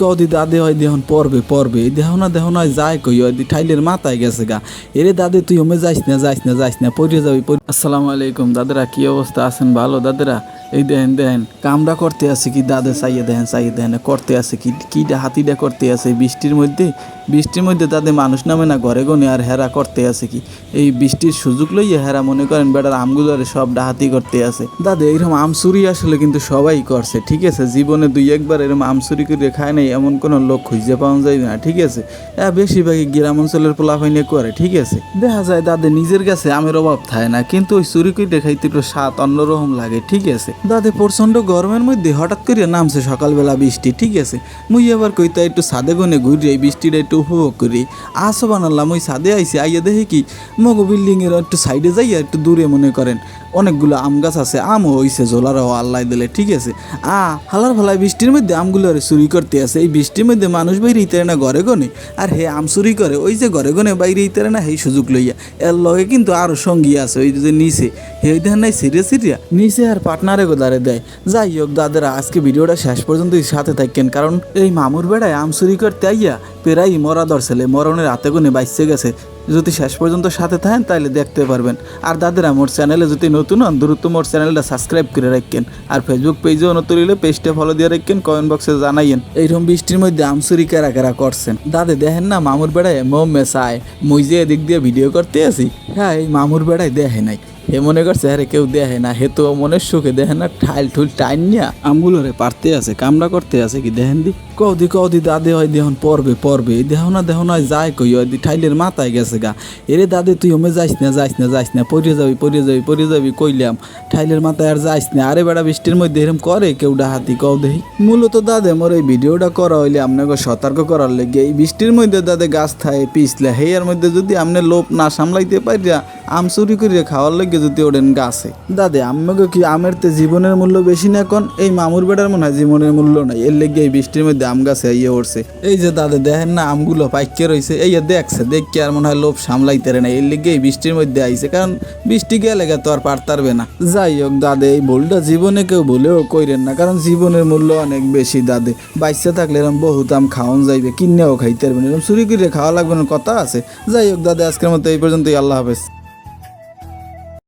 কদি দাদি হয় দেহন পড়বে পড়বে। দেহ না দেহ না যায় কই? হয় ঠাইলের মাথায় গেছে গা। এরে দাদি, তুই ওমে যাইস না যাইস না যাইস না পড়ে যাবি আসসালামু আলাইকুম। দাদারা, কি অবস্থা? আছেন ভালো? দাদারা? এই দেখেন দেখেন কামটা করতে আছে কি দাদে চাইয়ে দেখেন চাইয়ে দেখেন করতে আছে কি কিটা হাতিটা করতে আছে? বৃষ্টির মধ্যে বৃষ্টির মধ্যে তাদের মানুষ নামে না ঘরে গনে আর হেরা করতে আছে কি? এই বৃষ্টির সুযোগ লইয়ে হেরা মনে করেন বেটার আমগুলোরে সব ডাহাতি করতে আছে। দাদা এরকম আম চুরি আসলে কিন্তু সবাই করছে, ঠিক আছে? জীবনে দুই একবার এরকম আম চুরি করে খায় নাই, এমন কোনো লোক খুঁজে পাওয়া যায় না, ঠিক আছে? হ্যাঁ বেশিরভাগই গ্রাম অঞ্চলের পোলাফাইনে করে, ঠিক আছে? দেখা যায় দাদে, নিজের কাছে আমের অভাব থাকে না, কিন্তু ওই চুরি করে খাইতে একটু স্বাদ অন্যরকম লাগে, ঠিক আছে? দাদে প্রচণ্ড গরমের মধ্যে হঠাৎ করে নামছে সকালবেলা বৃষ্টি, ঠিক আছে? মুই এবার কইতা একটু সাদে গনে ঘুরি, এই বৃষ্টিটা একটু উপভোগ করি। আসো বানালাম, ওই সাদে আইসি আইয়া দেখি কি মগো বিল্ডিং এর একটু সাইডে যাইয়া একটু দূরে মনে করেন। অনেকগুলো আম গাছ আছে, আমও হইছে জোলারও আল্লাহ দিলে, ঠিক আছে? আ, হালার ফালায় বৃষ্টির মধ্যে আমগুলো আর চুরি করতে আছে। এই বৃষ্টির মধ্যে মানুষ বাইরে ইতারে না ঘরে গনে? আর হে আম চুরি করে, ওই যে ঘরে গনে বাইরে ইতারে না সেই সুযোগ লইয়া। এর লগে কিন্তু আরও সঙ্গী আছে, ওই যে নিচে। হে দেন নাই সিরিয়া সিরিয়া নিচে আর পার্টনারে গোদারে দেয়। যাই হোক দাদারা, আজকে ভিডিওটা শেষ পর্যন্তই সাথে থাকেন কারণ এই মামুর বেড়ায় আম চুরি করতে আইয়া পেরাই মরা দর্শালে মরণের হাতে গুনে বাইসে গেছে। যদি শেষ পর্যন্ত সাথে থাকেন তাহলে দেখতে পারবেন। আর দাদারা, মোর চ্যানেলে যদি নতুন হন, দ্রুত মোর চ্যানেলটা সাবস্ক্রাইব করে রাখেন। আর ফেসবুক পেজেও নতুন হলে পেজটা ফলো দিয়ে রাখেন কমেন্ট বক্সে জানাইয়েন। এইরকম বৃষ্টির মধ্যে আমসুরি কারা কারা করছেন? দাদে, দেখেন না মামুর বেড়ায় মো মেসায় মুই যে এদিক দিয়ে ভিডিও করতে আসি হ্যাঁ এই মামুর বেড়ায় দেখে নাই। হে মনে করছে, আরে কেউ দেখে না, হে তো মনের সুখে দেখে না, ঠাইল ঠুল টাইন নিয়া আমগুলো রে পারতে আছে, কামড়া করতে আছে কি দেখেন দি? কৌদি কৌদি দাদে হয় দেহন পড়বে পড়বে দেহ না দেহ না যায় কই দি ঠাইলের মাথায় গেছে গা। এরে দাদে, তুই ওমে যাইস না যাইস না যাইস না, পড়ে যাবি পড়ে যাবি পড়ে যাবি কইলাম, ঠাইলের মাথায় আর যাইস না। আরে বেড়া, বৃষ্টির মধ্যে এরম করে কেউ ডাহাতি, কও দেহি মূলত দাদে, মোর এই ভিডিওটা করা হইলে আপনাকে সতর্ক করার লেগে, এই বৃষ্টির মধ্যে দাদে গাছ থায়, পিছলে, হেয়ার মধ্যে যদি আপনি লোভ না সামলাইতে পারিয়া আম চুরি করিয়া খাওয়ার লেগে যদি ওঠেন গাছে। দাদে আমাকে কি আমের তে জীবনের মূল্য বেশি না কোন? এই মামুর বেটার মনে হয় জীবনের মূল্য নাই। এর লেগে এই বৃষ্টির মধ্যে আম গাছে ইয়ে উঠছে এই যে দাদে, দেখেন না আমগুলো পাইকে রয়েছে এই দেখছে, দেখকে আর মনে হয় লোভ সামলাইতে না এর লেগে এই বৃষ্টির মধ্যে আইছে। কারণ বৃষ্টি গেলে তো আর পারতারবে না। যাই হোক দাদে, এই ভুলটা জীবনে কেউ ভুলেও কইরেন না। কারণ জীবনের মূল্য অনেক বেশি দাদে। বাচ্চা থাকলে এরকম বহুত আম খাওয়ান যাইবে কিনেও খাইতে পারবেন এরকম চুরি করে খাওয়া লাগবে না, কথা আছে। যাই হোক দাদা, আজকের মতো এই পর্যন্তই। আল্লাহ হাফেজ।